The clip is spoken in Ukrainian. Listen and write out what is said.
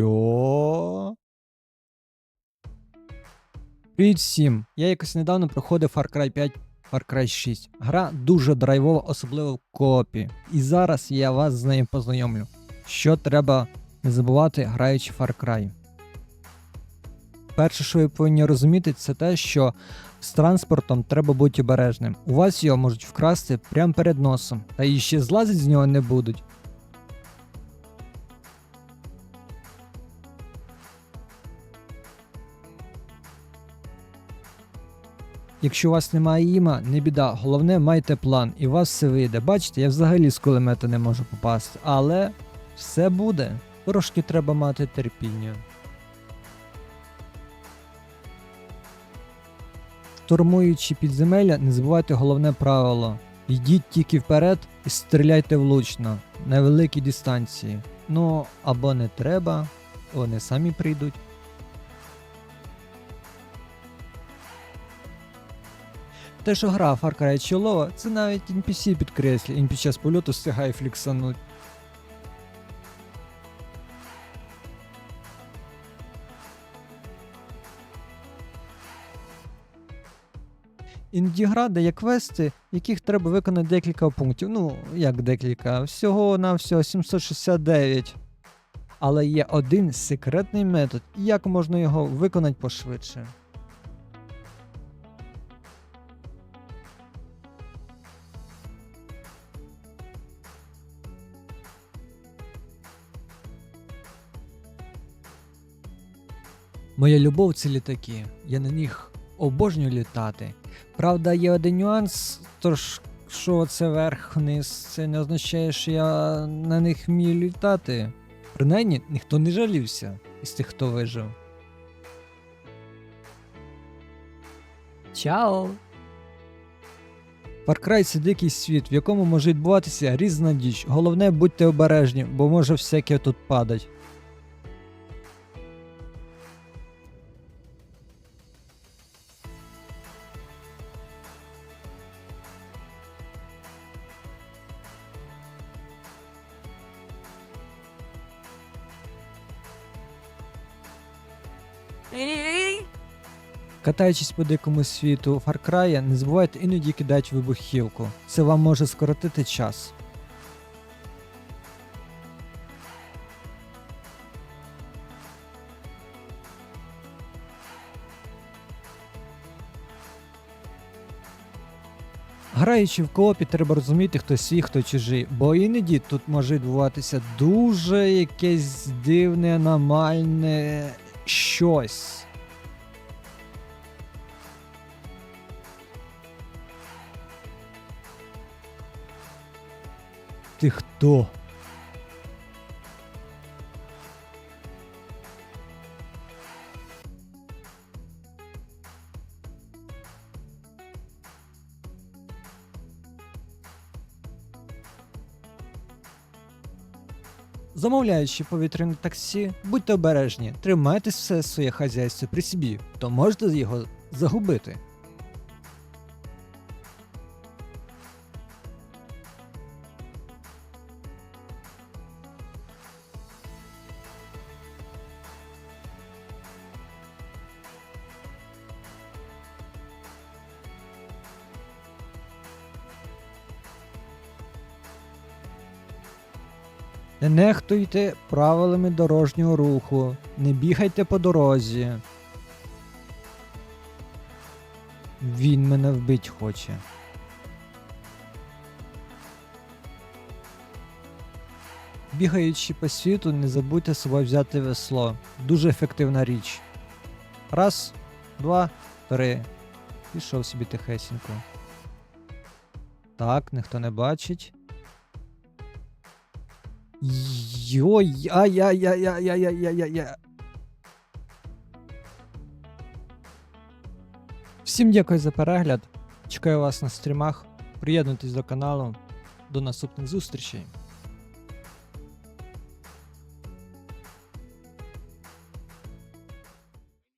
Що? Привіт всім! Я якось недавно проходив Far Cry 5 Far Cry 6. Гра дуже драйвова, особливо в коопі. І зараз я вас з нею познайомлю. Що треба не забувати, граючи Far Cry. Перше, що ви повинні розуміти, це те, що з транспортом треба бути обережним. У вас його можуть вкрасти прямо перед носом, та і ще злазить з нього не будуть. Якщо у вас немає іма, не біда, головне майте план, і у вас все вийде. Бачите, я взагалі з кулемета не можу попасти, але все буде. Трошки треба мати терпіння. Штурмуючи підземелля, не забувайте головне правило. Йдіть тільки вперед і стріляйте влучно на великій дистанції. Ну або не треба, вони самі прийдуть. Те, що гра Far Cry чолова, це навіть NPC підкреслює, він під час польоту встигає фліксануть. Інді гра дає квести, яких треба виконати декілька пунктів. Ну, як декілька, всього на всього 769. Але є один секретний метод, як можна його виконати пошвидше. Моя любов це літаки. Я на них обожнюю літати. Правда, є один нюанс, тож що це верх-вниз, це не означає, що я на них вмію літати. Принаймні, ніхто не жалівся із тих, хто вижив. Чао! Far Cry це дикий світ, в якому може відбуватися різна діч. Головне будьте обережні, бо може всяке тут падать. Катаючись по дикому світу Far Cry, не забувайте іноді кидати вибухівку. Це вам може скоротити час. Граючи в коопі, треба розуміти, хто свій, хто чужий, бо іноді тут може відбуватися дуже якесь дивне, аномальне щось. Ти хто? Замовляючи повітряне таксі, будьте обережні, тримайте все своє хазяйство при собі, то можете його загубити. Не нехтуйте правилами дорожнього руху, не бігайте по дорозі. Він мене вбить хоче. Бігаючи по світу, не забудьте з собою взяти весло. Дуже ефективна річ. Раз, два, три. Пішов собі тихесенько. Так, ніхто не бачить. Йой, ай-яй-яй-яй-яй-яй-яй-яй. Всім дякую за перегляд. Чекаю вас на стрімах. Приєднуйтесь до каналу. До наступних зустрічей.